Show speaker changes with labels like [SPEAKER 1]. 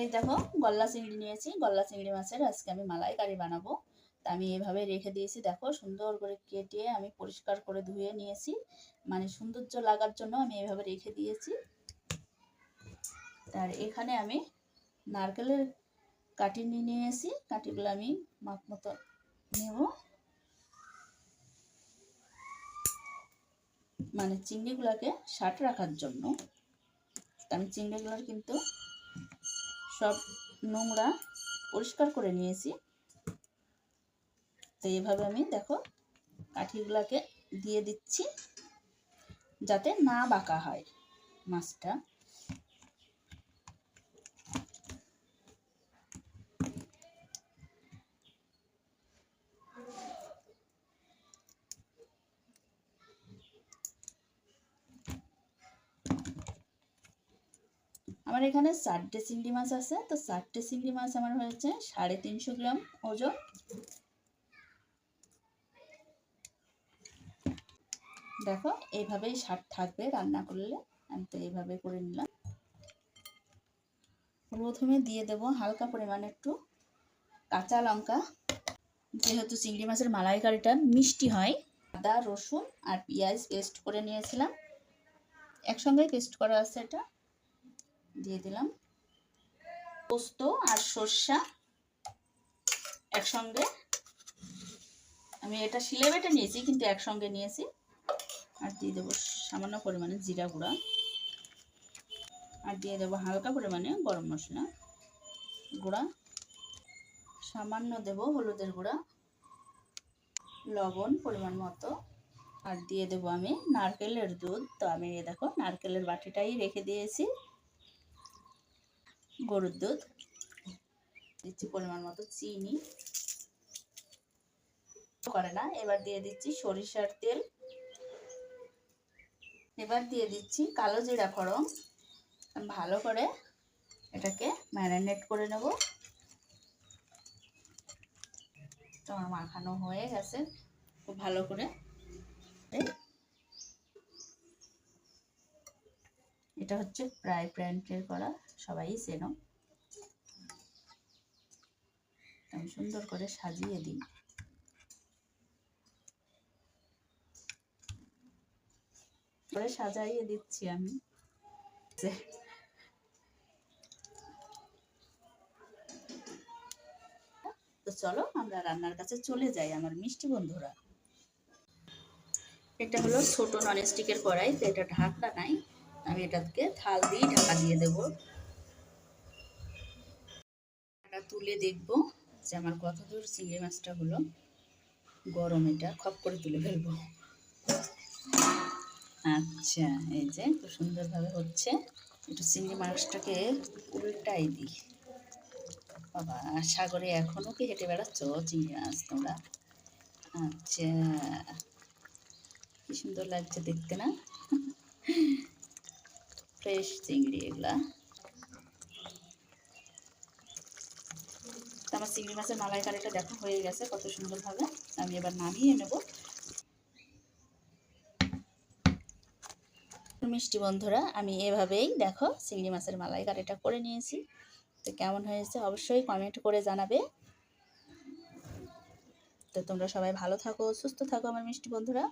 [SPEAKER 1] এই দেখো গলদা চিংড়ি নিয়েছি। গলদা চিংড়ি মাছের আজকে আমি মালাইকারি বানাবো। তা আমি এভাবে রেখে দিয়েছি। দেখো, সুন্দর করে কেটে আমি পরিষ্কার করে ধুয়ে নিয়েছি। মানে সৌন্দর্য লাগার জন্য আমি এভাবে রেখে দিয়েছি। আর এখানে আমি নারকেলের কাটি নিয়ে নিয়েছি। কাটিগুলো আমি মাপ মতো নেব। মানে চিংড়িগুলোকে শাট রাখার জন্য। আমি চিংড়িগুলোর কিন্তু সব নোংরা পরিষ্কার করে নিয়েছি। তো এইভাবে আমি দেখো কাঠিগুলাকে দিয়ে দিচ্ছি যাতে না বাঁকা হয় মাছটা। আমার এখানে চারটে চিংড়ি মাছ আছে, তো চারটে চিংড়ি মাছ আমার হয়েছে সাড়ে তিনশো গ্রাম ওজন। দেখো, এইভাবেই স্বাদ থাকবে রান্না করলে, আমি তো এইভাবে করে নিলাম। প্রথমে দিয়ে দেব হালকা পরিমাণে একটু কাঁচা লঙ্কা। যেহেতু চিংড়ি মাছের মালাইকারিটা মিষ্টি হয়, আদা, রসুন আর পেঁয়াজ পেস্ট করে নিয়েছিলাম। একসঙ্গেই পেস্ট করা আছে এটা। দিয়ে দিলাম। পোস্ত আর সর্ষা একসঙ্গে। আমি এটা শিলে বেটে নিয়েছি, কিন্তু একসঙ্গে নিয়েছি। আর দিয়ে দেবো সামান্য পরিমাণে জিরা গুঁড়া। আর দিয়ে দেবো হালকা পরিমাণে গরম মশলা গুঁড়া। সামান্য দেব হলুদের গুঁড়া, লবণ পরিমাণ মতো। আর দিয়ে দেবো আমি নারকেলের দুধ। তো আমি দেখো, নারকেলের বাটিটাই রেখে দিয়েছি। গরুর দুধ। দিচ্ছি পরিমাণ মতো চিনি। করে না, এবার দিয়ে দিচ্ছি সরিষার তেল। এবার দিয়ে দিচ্ছি কালো জিরা ফড়ং ভালো করে এটাকে ম্যারিনেট করে নেব। তোমার মাখানো হয়ে গেছে। খুব ভালো করে। এটা হচ্ছে প্রায় প্যান্টের করা, সবাই চেনো। আমি সুন্দর করে সাজিয়ে দিই। করে সাজাইয়ে দিচ্ছি আমি। তো চলো আমরা রান্নার কাছে চলে যাই, আমার মিষ্টি বন্ধুরা। এটা হলো ছোট ননস্টিকের কড়াই, তো এটা ঢাকনা নাই। আমি এটাকে থাল দিয়ে ঢাকা দিয়ে দেব। এটা তুলে দেখব যে আমার কত দূর চিংড়ি মাছটা হলো। গরম এটা, খপ করে তুলে ফেলব। আচ্ছা এই যে খুব সুন্দরভাবে হচ্ছে। একটু চিংড়ি মাছটাকে উল্টাই দিই। বাবা, সাগরে এখনও কি হেঁটে বেড়াচ্ছ চিংড়ি মাছ তোমরা? আচ্ছা কি সুন্দর লাগছে দেখতে না? ফ্রেশ চিংড়ি এগুলা। আমার চিংড়ি মাছের মালাইকারিটা দেখো, হয়ে গেছে কত সুন্দরভাবে। আমি এবার নামিয়ে নেব। মিষ্টি বন্ধুরা, আমি এভাবেই দেখো চিংড়ি মাছের মালাইকারিটা করে নিয়েছি। তো কেমন হয়েছে অবশ্যই কমেন্ট করে জানাবে। তো তোমরা সবাই ভালো থাকো, সুস্থ থাকো আমার মিষ্টি বন্ধুরা।